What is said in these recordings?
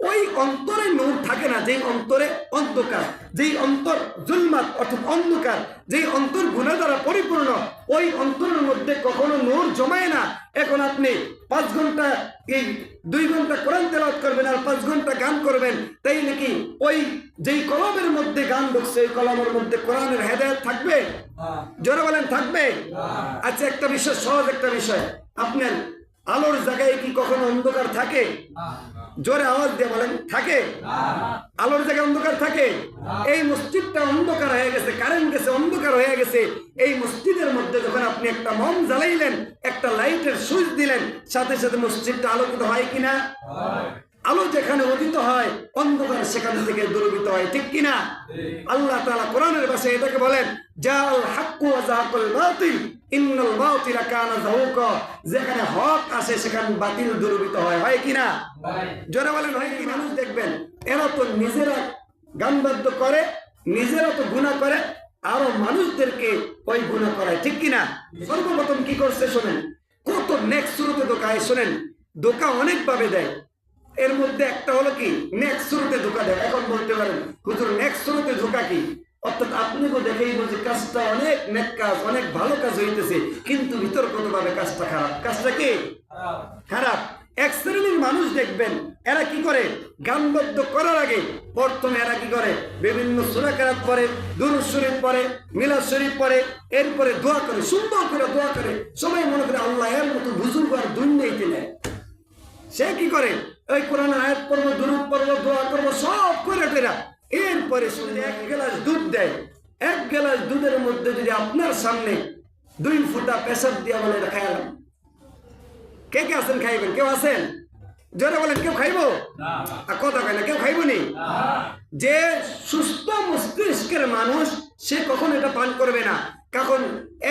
ওই অন্তরে নূর থাকে না, যেই অন্তরে অন্ধকার, যেই অন্তর জুলমাত অর্থাৎ অন্ধকার, যেই অন্তর গুণা দ্বারা পরিপূর্ণ, ওই অন্তরের মধ্যে কখনো নূর জমায় না। এখন আপনি পাঁচ ঘণ্টা এই দুই ঘণ্টা কোরআন তেলাত করবেন আর পাঁচ ঘণ্টা গান করবেন, তাই নাকি ওই যেই কলমের মধ্যে গান ঢুকছে, ওই কলমের মধ্যে কোরআনের হেদায়ত থাকবে? জোরে বলেন, থাকবে? আচ্ছা একটা বিষয়, সহজ একটা বিষয়। আপনার আলোর জায়গায় কি কখনো অন্ধকার থাকে? জোরে আওয়াজ দিয়ে বলেন থাকে। আলোর জায়গায় অন্ধকার থাকে। এই মসজিদটা অন্ধকার হয়ে গেছে কারেন্ট গেছে অন্ধকার হয়ে গেছে। এই মসজিদের মধ্যে যখন আপনি একটা মম জ্বালাইলেন একটা লাইটের সুইচ দিলেন সাথে সাথে মসজিদটা আলোকিত হয় কিনা? আলো যেখানে উদিত হয় অন্ধকার সেখান থেকে দূরবিত হয় ঠিক কিনা? আল্লাহ তাআলা কোরআনের ভাষায় এটাকে বলেন জাল হাক্কু ওয়া যাহাকুল বাতিল। যেখানে হক আসে সেখানে বাতিল দূরবিত হয়। হয় কিনা জোরে বলেন হয় কি? মানুষ দেখবেন এরা তো নিজেরা গান বাদ্য করে নিজেরা তো গুনাহ করে আরও মানুষদেরকে ওই গুনাহ করায়। ঠিক কিনা সর্বপ্রথম কি করছে শোনেন কত নেক্সট শুরুতে দোকায় শোনেন দোকা অনেক ভাবে দেয়। এর মধ্যে একটা হলো কি? নেক্সট শুরুতে ধোকা দেয়। এখন বলতে পারেন হুজুর নেক্সট শুরুতে ধোকা কি? অর্থাৎ আপনি তো দেখেই বলছে কাজটা অনেক নেক কাজ অনেক ভালো কাজ হইতেছে কিন্তু বিতর্কত ভাবে কাজটা খারাপ। কাজটা কি? খারাপ। এক শ্রেণির মানুষ দেখবেন এরা কি করে? গানবদ্ধ করার আগে প্রথমে এরা কি করে? বিভিন্ন সুরাকারাত পরে দুরুদ শরীফ পরে মিলাদ শরীফ পরে এরপরে দোয়া করে সুন্দর করে দোয়া করে। সবাই মনে করে আল্লাহ এর মতো বুজুর্গ আর দুর্নীতি নেয় সে কি করে? ওই কোরআন আয়াত পর্ব দুরুদ পর্ব দোয়া করব সব করে টেরা। এরপরে শুনে এক গ্লাস দুধ দেয়। এক গ্লাস দুধের মধ্যে যদি আপনার সামনে দুই ফুটা পেশাব দিয়া বলে এটা খাইলাম কে কে আছেন খাইবেন? কেউ আছেন? জোরে বলেন কেউ খাইবো? আর কথা কয় না কেউ খাইবো নি। যে সুস্থ মস্তিষ্কের মানুষ সে কখন এটা পান করবে না? কারণ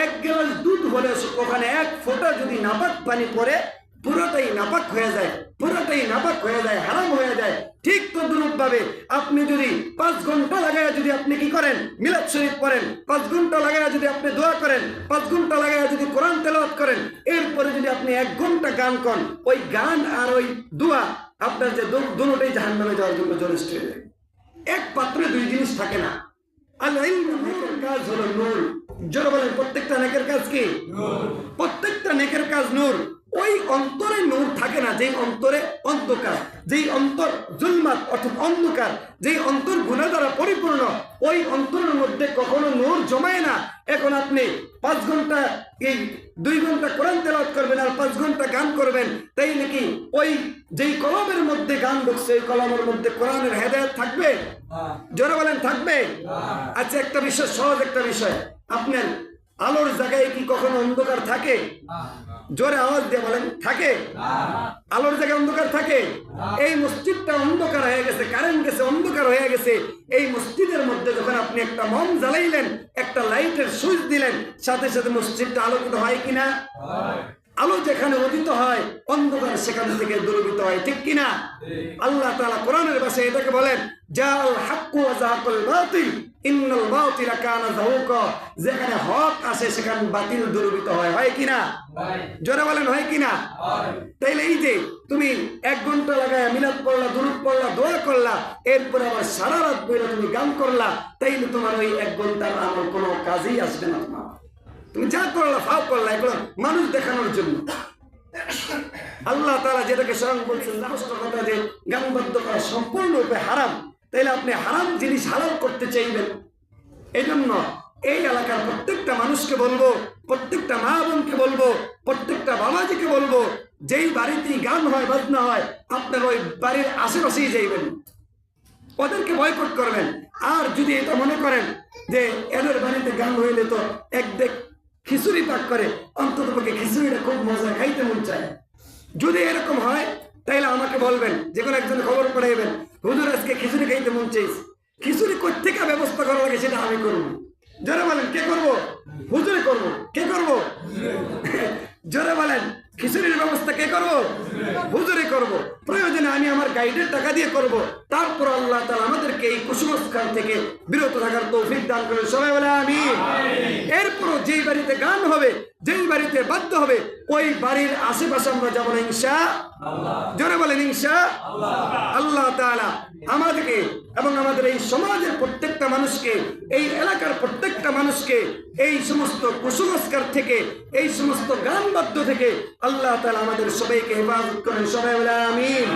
এক গ্লাস দুধ হলে ওখানে এক ফোঁটা যদি নাপাক পানি পড়ে পুরোটাই নাপাক হয়ে যায় পুরোটাই নাপাক হয়ে যায় হারাম হয়ে যায়। ঠিক তদ্রুপ ভাবে আপনি যদি পাঁচ ঘণ্টা লাগায় যদি আপনি কি করেন মিলাদ শরীফ করেন পাঁচ ঘণ্টা লাগায় যদি আপনি দোয়া করেন পাঁচ ঘণ্টা লাগায় যদি কোরআন তেলাওয়াত করেন এরপরে যদি আপনি এক ঘণ্টা গান করেন ওই গান আর ওই দোয়া আপনার যে দুটোটাই জাহান নামে যাওয়ার জন্য যথেষ্ট হয়ে যায়। এক পাত্রে দুই জিনিস থাকে না। নেকের কাজ হলো নূর। জোরে বলেন প্রত্যেকটা নেকের কাজ কি? প্রত্যেকটা নেকের কাজ নূর। ওই অন্তরে নূর থাকে না যেই অন্তরে অন্ধকার যেই অন্তর জুলমাত অর্থাৎ অন্ধকার যেই অন্তর গুণা দ্বারা পরিপূর্ণ ওই অন্তরের মধ্যে কখনো নূর জমায় না। এখন আপনি পাঁচ ঘণ্টা এই দুই ঘণ্টা কোরআন তেলাওয়াত করবেন আর পাঁচ ঘণ্টা গান করবেন তাই নাকি ওই যেই কলমের মধ্যে গান ঢুকছে ওই কলমের মধ্যে কোরআনের হেদায়ত থাকবে? জোরে বলেন থাকবে? আচ্ছা একটা বিষয় সহজ একটা বিষয়। আপনার আলোর জায়গায় কি কখনো অন্ধকার থাকে? জোরে আওয়াজ দিয়ে বলেন থাকে। আলোর জায়গায় অন্ধকার থাকে। এই মসজিদটা অন্ধকার হয়ে গেছে কারেন্ট গেছে অন্ধকার হয়ে গেছে। এই মসজিদের মধ্যে যখন আপনি একটা মম জ্বালাইলেন একটা লাইটের সুইচ দিলেন সাথে সাথে মসজিদটা আলোকিত হয় কিনা? আলো যেখানে উদিত হয় অন্ধকার সেখান থেকে দূরবিত হয় ঠিক কিনা? আল্লাহ তাআলা কোরআনের ভাষায় এটাকে বলেন জাল হাক্কু বাতিল। ইন্নাল বাতিলা কানা যাহুকা যেখানে হক আসে সেখানে বাতিল দূরবিত হয়। হয় কিনা? জোরে বলেন হয় কিনা? তাইলে এই যে তুমি এক ঘণ্টা লাগায় মিলাদ পড়লা দুরুদ পড়লা দোয়া করলা এরপরে আবার সারা রাত বইলে তুমি গান করলা তাইলে তোমার ওই এক ঘণ্টার আমার কোনো কাজেই আসবে না তোমার। তুমি যা করলা ফাও করলা এগুলো মানুষ দেখানোর জন্য। আল্লাহ তারা যেটাকে স্বয়ং বলছেন স্পষ্ট কথা যে গানবদ্ধ করা সম্পূর্ণরূপে হারাম। তাইলে আপনি হারাম জিনিস হালাল করতে চাইবেন। এই জন্য এই এলাকার প্রত্যেকটা মানুষকে বলব, প্রত্যেকটা মা বোনকে বলব, প্রত্যেকটা বাবাজিকে বলব, যেই বাড়িতেই গান হয়, বাজনা হয়, আপনার ওই বাড়ির আশেপাশেই যাইবেন। ওদেরকে বয়কট করবেন। আর যদি এটা মনে করেন যে এদের বাড়িতে গান হইলে তো এক দেখ খিচুড়ি পাক করে, অন্তত পক্ষে খিচুড়িটা খুব মজা, খাইতে মন চায়। যদি এরকম হয় তাহলে আমাকে বলবেন, যে কোনো একজন খবর পড়াইবেন, হুজুর আজকে খিচুড়ি খাইতে মন চাইছে। খিচুড়ি কোথেকে ব্যবস্থা করা লাগে সেটা আমি করব। জোরে বলেন, কে করব? হুজুরে করব। কে করব? জোরে বলেন। খিচুড়ির ব্যবস্থা কে করব? হুজুরে করব। প্রয়োজনে আমি আমার গাইডের টাকা দিয়ে করব। তারপর আল্লাহ তাআলা আমাদেরকে এই কুসংস্কার থেকে বিরত থাকার তৌফিক দান করেন। সবাই বলে আমি এরপরও যেই বাড়িতে গান হবে, যেই বাড়িতে বাধ্য হবে, ওই বাড়ির আশেপাশে আমরা যাব না ইনশা জোরে বলেন ইনশা আল্লাহ। তাআলা আমাদেরকে এবং আমাদের এই সমাজের প্রত্যেকটা মানুষকে এই এলাকার প্রত্যেকটা মানুষকে এই সমস্ত কুসংস্কার থেকে, এই সমস্ত গান বাদ্য থেকে আল্লাহ তালা আমাদের সবাইকে হেফাজত করেন। সবাই বলে, আমিন।